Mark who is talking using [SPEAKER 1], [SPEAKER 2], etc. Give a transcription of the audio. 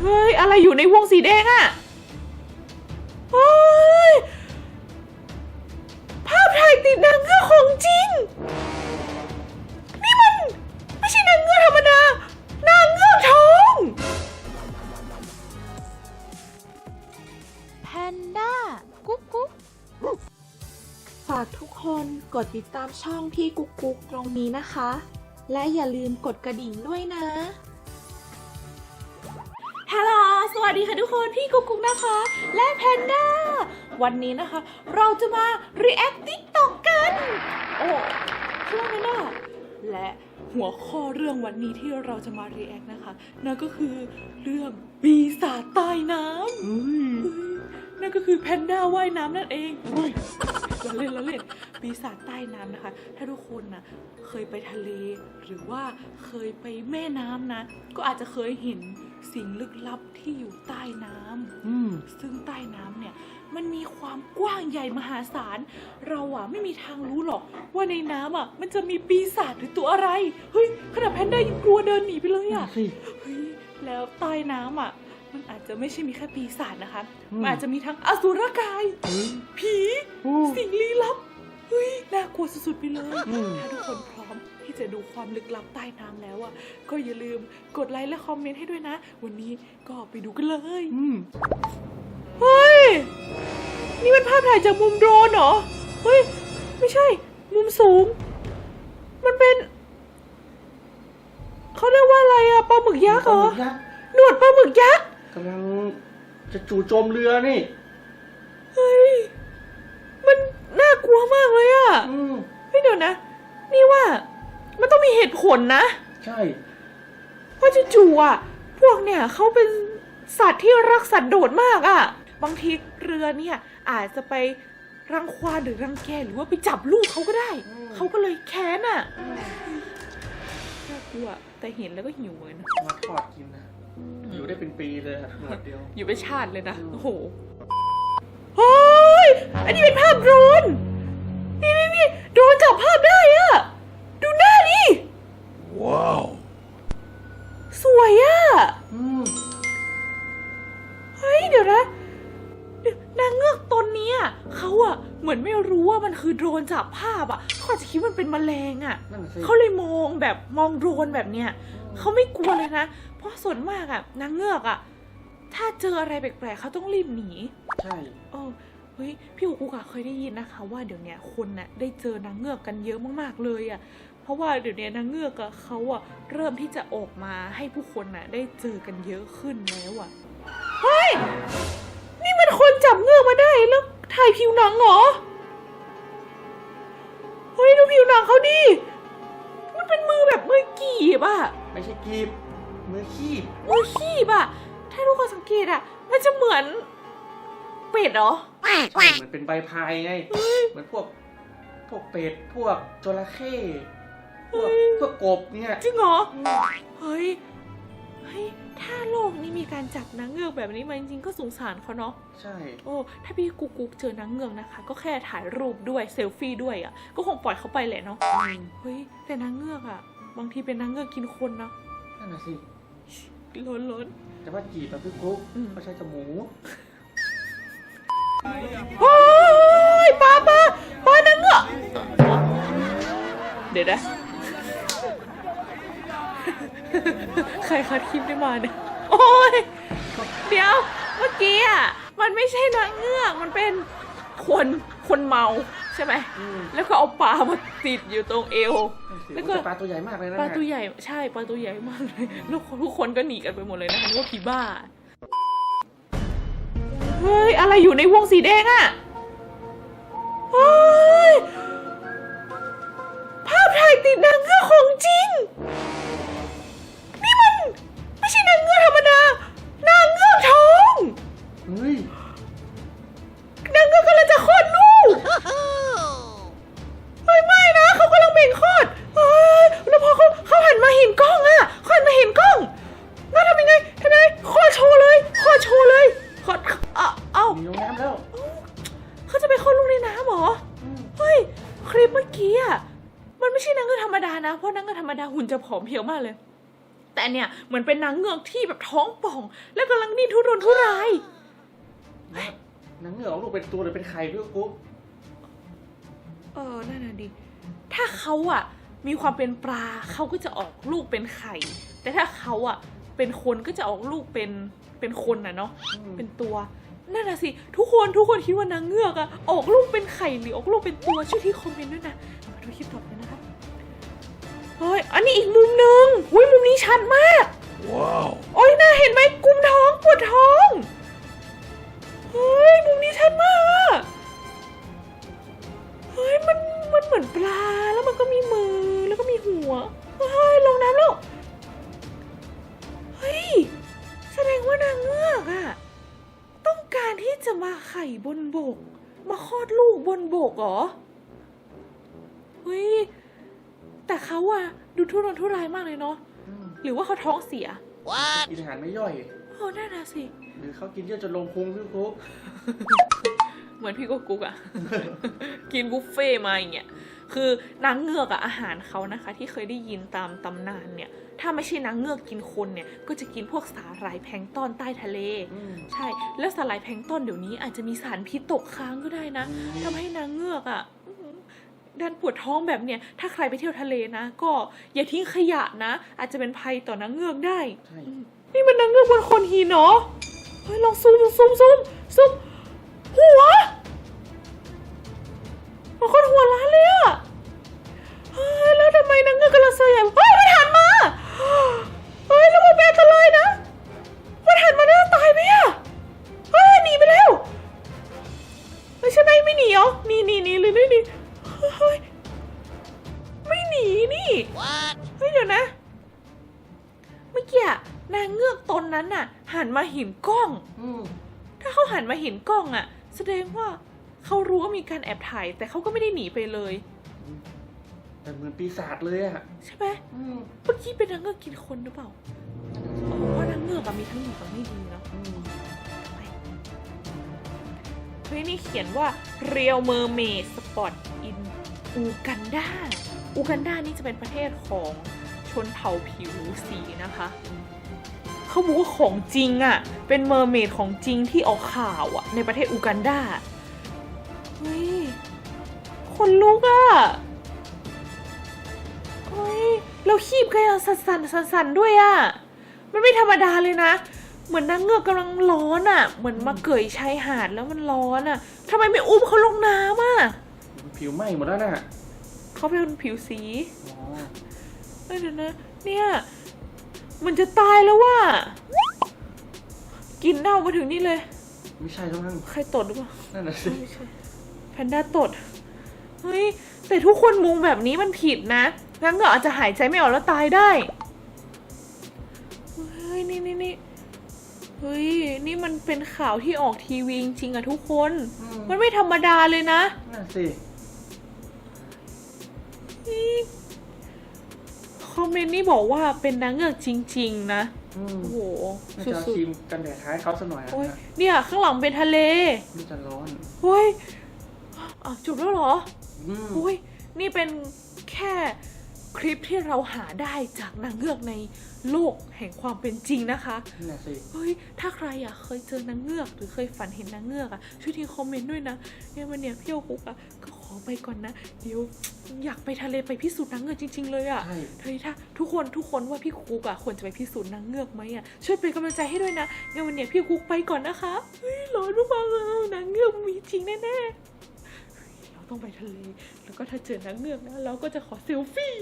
[SPEAKER 1] เฮ้ย อะไรอยู่ในวงสีแดงอะเฮ้ย ภาพถ่ายติดนางเงือกของจริง นี่มัน ไม่ใช่นางเงือกธรรมดา นางเงือกทอง
[SPEAKER 2] แพนด้า กุ๊กกุ๊ก
[SPEAKER 1] ฝากทุกคนกดติดตามช่องพี่กุ๊กกุ๊กตรงนี้นะคะ และอย่าลืมกดกระดิ่งด้วยนะ วัสดีค่ะทุกคนพี่กุ๊กกุ๊กนะคะ และแพนด้า วันนี้นะคะ เราจะมา react TikTok กัน โอ้ช่วงนั้นน่ะและหัวข้อเรื่องวันนี้ที่เราจะมา react นะคะนั่นก็คือเรื่องปีศาจใต้น้ำนั่นก็คือแพนด้าว่ายน้ำนั่นเองเราเล่นเราเล่น ปีศาจใต้น้ำนะคะ ถ้าทุกคนนะเคยไปทะเล หรือว่าเคยไปแม่น้ำนะ ก็อาจจะเคยเห็นสิ่งลึกลับที่อยู่ใต้น้ำ
[SPEAKER 3] อืม
[SPEAKER 1] ซึ่งใต้น้ำเนี่ยมันมีความกว้างใหญ่มหาศาล เราอะไม่มีทางรู้หรอก ว่าในน้ำอะมันจะมีปีศาจหรือตัวอะไร เฮ้ยขนาดแพนด้ายังกลัวเดินหนีไปเลยอะ
[SPEAKER 3] สิ
[SPEAKER 1] เฮ้ยแล้วใต้น้ำอะมันอาจจะไม่ใช่มีแค่ปีศาจนะคะ
[SPEAKER 3] อืม
[SPEAKER 1] มันอาจจะมีทั้งอสุรกาย
[SPEAKER 3] เฮ้ย
[SPEAKER 1] ผี
[SPEAKER 3] โอ้
[SPEAKER 1] สิ่งลี้ลับ เฮ้ยน่ากลัวสุดๆไปเลย
[SPEAKER 3] อืม
[SPEAKER 1] ถ้าทุกคนพร้อมที่จะดูความลึกลับใต้น้ำแล้วอะ ก็อย่าลืมกดไลค์และคอมเมนต์ให้ด้วยนะ วันนี้ก็ไปดูกันเลย
[SPEAKER 3] อืม
[SPEAKER 1] เฮ้ย นี่มันภาพถ่ายจากมุมโดรนเหรอ เฮ้ย ไม่ใช่ มุมสูง มันเป็น เขาเรียกว่าอะไรอะปลาหมึกยักษ์เหรอ
[SPEAKER 3] ปลาหมึกยักษ์
[SPEAKER 1] หนวดปลาหมึกยักษ์
[SPEAKER 3] กำลังจะจู่โจมเรือนี่
[SPEAKER 1] เฮ้ย มันน่าก ลัวมากเลยอะ
[SPEAKER 3] อืม
[SPEAKER 1] เฮ้ยเดี๋ยวนะ นี่ว่า มันต้องมีเหตุผลนะ
[SPEAKER 3] ใช่
[SPEAKER 1] ว่าจู่ๆอะพวกเนี่ยเขาเป็นสัตว์ที่รักสันโดษมากอะบางทีเรือเนี่ย อาจจะไปรังควานหรือรังแกหรือว่าไปจับลูกเขาก็ได้
[SPEAKER 3] อืม
[SPEAKER 1] เขาก็เลยแค้นอะน่ากลัวแต่เห็นแล้วก็หิวเหมือนกัน
[SPEAKER 3] มาทอดกินนะอยู่ได้เป็นปีเลยอะหนวดเดียว
[SPEAKER 1] อยู่เป็นชาติเลยนะ
[SPEAKER 3] อืม
[SPEAKER 1] โอ้โหเฮ้ย อันนี้เป็นภาพโดรนนี่นี่ นี่โดรนจับภาพได้อะดูหน้าดิว้าว สวยอะ
[SPEAKER 3] อืม
[SPEAKER 1] เฮ้ยเดี๋ยวนะเดี๋ยวนางเงือกตนเนี้ยเขาอะเหมือนไม่รู้ว่ามันคือโดรนจับภาพอะเขาอาจจะคิดว่ามันเป็นแมลงอะ
[SPEAKER 3] นั่นน่ะสิ
[SPEAKER 1] เขาเลยมองแบบมองโดรนแบบเนี้ยเขาไม่กลัวเลยนะ เพราะส่วนมากอะนางเงือกอะถ้าเจออะไรแปลกๆเขาต้องรีบหนี
[SPEAKER 3] ใช่
[SPEAKER 1] เออเฮ้ยพี่กุ๊กอะเคยได้ยินนะคะ ว่าเดี๋ยวเนี้ยคนน่ะได้เจอนางเงือกกันเยอะมากๆเลยอะเพราะว่าเดี๋ยวนี้นางเงือกอะเขาอะเริ่มที่จะออกมาให้ผู้คนน่ะ ได้เจอกันเยอะขึ้นแล้วอะเฮ้ยนี่มันคนจับเงือกมาได้แล้วถ่ายผิวหนังเหรอเฮ้ยดูผิวหนังเขาดิมันเป็นมือแบบมือกีบอะ
[SPEAKER 3] ไม่ใช่กีบมือขี้
[SPEAKER 1] มือคีบอะถ้าทุกคนสังเกตอะมันจะเหมือนเป็ดเหรอ
[SPEAKER 3] ใช่ มันเป็นใบพายไงเหมือนพวก พวกเป็ด พวกจระเข้ พวกพวกกบเนี่ย
[SPEAKER 1] จริงเหรอ เฮ้ย เฮ้ย ถ้าโลกนี้มีการจับนางเงือกแบบนี้มาจริงๆก็สงสารเขาเนาะ
[SPEAKER 3] ใช่
[SPEAKER 1] โอ้ ถ้าพี่กุ๊กกุ๊กเจอนางเงือกนะคะ ก็แค่ถ่ายรูปด้วยเซลฟี่ด้วยอะ่ะ ก็คงปล่อยเขาไปแหละเนาะ เฮ้ย แต่นางเงือกอะ่ะ บางทีเป็นนางเงือกกินคนนะ
[SPEAKER 3] นั่นน่ะสิ
[SPEAKER 1] ล้นล้น
[SPEAKER 3] แต่ว่ากีบแบบพี่กุ๊ก
[SPEAKER 1] อืม
[SPEAKER 3] เขาใช้จมูก
[SPEAKER 1] โอ้ยปลาปลาปลานางเงือกเดี๋ยวนะ ใครคัดคลิปได้มาเนี่ย โอ้ย เดี๋ยว เมื่อกี้อะ มันไม่ใช่นางเงือก มันเป็นคนคนเมาใช่ไหม
[SPEAKER 3] อืม
[SPEAKER 1] แล้วก็เอาปลามาติดอยู่ตรงเอว แล้
[SPEAKER 3] แล้วว
[SPEAKER 1] ก็
[SPEAKER 3] ก็ปลาตัวใหญ่มากเลยนะ
[SPEAKER 1] ปลาตัวใหญ่ ใช่ ปลาตัวใหญ่มากเลย แล้วทุกคนก็หนีกันไปหมดเลยนะคะนึกว่าผีบ้าเฮ้ย อะไรอยู่ในวงสีแดงอะเฮ้ยภาพถ่ายติดนางเงือกของจริง นี่มัน ไม่ใช่นางเงือกธรรมดา นางเงือกทอง
[SPEAKER 3] เฮ้ย
[SPEAKER 1] นางเงือกกำลังจะคลอด คลิปเมื่อกี้อะมันไม่ใช่นางเงือกธรรมดานะ เพราะนางเงือกธรรมดาหุ่นจะผอมเพรียวมากเลย แต่อันอันเนี้ยเหมือนเป็นนางเงือกที่แบบท้องป่อง แล้วกำลังดิ้นทุรนทุราย
[SPEAKER 3] แล้วนางเงือกออกลูกเป็นตัวหรือเป็นไข่พี่กุ๊ก
[SPEAKER 1] เออนั่นน่ะดิ ถ้าเขาอะมีความเป็นปลาเขาก็จะออกลูกเป็นไข่ แต่ถ้าเขาอะเป็นคนก็จะออกลูกเป็นเป็นคนน่ะเนาะ เป็นตัว นั่นน่ะสิ ทุกคนทุกคนคิดว่านางเงือกอะออกลูกเป็นไข่หรือออกลูกเป็นตัวช่วยที่คอมเมนต์ด้วยนะมาดูคลิปต่อไปนะคะเฮ้ยอันนี้อีกมุมหนึ่งอุ้ยมุมนี้ชัดมากว้าวโอ้ยน่าเห็นไหมกุมท้องปวดท้องเฮ้ยมุมนี้ชัดมากอะเฮ้ยมันมันเหมือนปลาแล้วมันก็มีมือแล้วก็มีหัวเฮ้ยลงน้ำแล้วเฮ้ยแสดงว่านางเงือกอะต้องการที่จะ มาไข่บนบก มาคลอดลูกบนบกเหรอเฮ้ยแต่เขาอะดูทุรนทุรายมากเลยเนาะ
[SPEAKER 3] อืม
[SPEAKER 1] หรือว่าเขาท้องเสีย
[SPEAKER 3] กินอาหารไม่ย่อย
[SPEAKER 1] โอ้น่าน่ะสิ
[SPEAKER 3] หรือเขากินเยอะจนลงพุงพี่กุ๊ก
[SPEAKER 1] เหมือนพี่กุ๊กกุ๊กอะกินบุฟเฟ่ต์มาอย่างเงี้ย คือนางเงือกอะอาหารเขานะคะ ที่เคยได้ยินตามตำนานเนี่ยถ้าไม่ใช่นางเงือกกินคนเนี่ยก็จะกินพวกสาหร่ายแพลงก์ตอนใต้ทะเล
[SPEAKER 3] อืม
[SPEAKER 1] ใช่แล้วสาหร่ายแพลงก์ตอนเดี๋ยวนี้อาจจะมีสารพิษตกค้างก็ได้นะ
[SPEAKER 3] อืม
[SPEAKER 1] ทำให้นางเงือกอะอื้อหือดันปวดท้องแบบเนี้ยถ้าใครไปเที่ยวทะเลนะ ก็อย่าทิ้งขยะนะ อาจจะเป็นภัยต่อนางเงือกได้
[SPEAKER 3] ใช่
[SPEAKER 1] นี่มันนางเงือกบนโคนหินเนาะเฮ้ยลองซูมซูมซูมซูมหัว นีนี่เฮ้ยเดี๋ยวนะ เมื่อกี้อะนางเงือกตนนั้นน่ะ หันมาเห็นกล้อง
[SPEAKER 3] อืม
[SPEAKER 1] ถ้าเขาหันมาเห็นกล้องอะแสดงว่าเขารู้ว่ามีการแอบถ่าย แต่เขาก็ไม่ได้หนีไปเลย
[SPEAKER 3] แต่เหมือนปีศาจเลยอะ
[SPEAKER 1] ใช่ไหม
[SPEAKER 3] อืม
[SPEAKER 1] เมื่อกี้เป็นนางเงือกกินคนหรือเปล่าอ๋อเพราะนางเงือกอะมีทั้งดีกับไม่ดีเนาะ
[SPEAKER 3] อืม
[SPEAKER 1] เฮ้ยนี่เขียนว่า Real Mermaid Spot in Uganda อูกันดา อูกันดานี่จะเป็นประเทศของชนเผ่าผิวสีนะคะเขาบอกว่าของจริงอะ่ะ เป็นเมอร์เมดของจริงที่ออกข่าวอะ่ะ ในประเทศอูกันดาเฮ้ยคนลุกอะ่ะเฮ้ยเราคีบกันสั่นสันสั่นสันๆด้วยอะ่ะ มันไม่ธรรมดาเลยนะ เหมือนนางเงือกกำลังร้อนอะ่ะ เหมือนมาเกยชายหาดแล้วมันร้อนอะ่ะทำไมไม่อุ้มเขาลงน้ำอะ
[SPEAKER 3] ผิวไหม้หมดแล้วน่ะ
[SPEAKER 1] เขาเป็นผิวสี
[SPEAKER 3] อ๋อ
[SPEAKER 1] เอ้ยเดี๋ยวนะเนี่ย มันจะตายแล้วว่ะกินเน่ามาถึงนี่เลย
[SPEAKER 3] ไม่ใช่ต้องนั่ง
[SPEAKER 1] ใครตดหรือเปล่า
[SPEAKER 3] นั่นน่ะสิ
[SPEAKER 1] ไม่ใช่แพนด้าตด เฮ้ย แต่ทุกคนมุงแบบนี้มันผิดนะงั้นก็อาจจะหายใจไม่ออกแล้วตายได้ เฮ้ย นี่นี่นี่เฮ้ย นี่มันเป็นข่าวที่ออกทีวีจริงๆอะทุกคน
[SPEAKER 3] อืม
[SPEAKER 1] มันไม่ธรรมดาเลยนะ
[SPEAKER 3] นั่นสิ
[SPEAKER 1] คอมเมนต์นี่บอกว่าเป็นนางเงือกจริง ๆ นะ
[SPEAKER 3] อืม
[SPEAKER 1] โอ้โห
[SPEAKER 3] น่า
[SPEAKER 1] สุ
[SPEAKER 3] จะเอา
[SPEAKER 1] ด
[SPEAKER 3] ครีมกันแดดท้ายเขาสักหน่อย
[SPEAKER 1] ๆ
[SPEAKER 3] นะ
[SPEAKER 1] โอ้ยเนี่ยข้างหลังเป็นทะเล
[SPEAKER 3] มันจะร้อน
[SPEAKER 1] เฮ้ยอะจบแล้วเหรอ
[SPEAKER 3] อืม
[SPEAKER 1] โอ้ยนี่เป็นแค่ คลิปที่เราหาได้จากนางเงือกในโลกแห่งความเป็นจริงนะคะ
[SPEAKER 3] นั่นน่ะสิ
[SPEAKER 1] เฮ้ยถ้าใครอะเคยเจอนางเงือกหรือเคยฝันเห็นนางเงือกอะช่วยทิ้งคอมเมนต์ด้วยนะเนี่ยวันเนี้ยพี่โอคุกอะก็ขอไปก่อนนะเดี๋ยวอยากไปทะเลไปพิสูจน์นางเงือกจริง ๆ เลยอะ
[SPEAKER 3] ใช่
[SPEAKER 1] เฮ้ยถ้าทุกคนทุกคนว่าพี่คุกอะควรจะไปพิสูจน์นางเงือกไหมอะช่วยเป็นกำลังใจให้ด้วยนะงั้นวันเนี้ยพี่คุกไปก่อนนะคะเฮ้ยร้อนมากๆเลยนางเงือกมีจริงแน่ๆเฮ้ยเราต้องไปทะเลแล้วก็ถ้าเจอนางเงือกนะเราก็จะขอเซลฟี่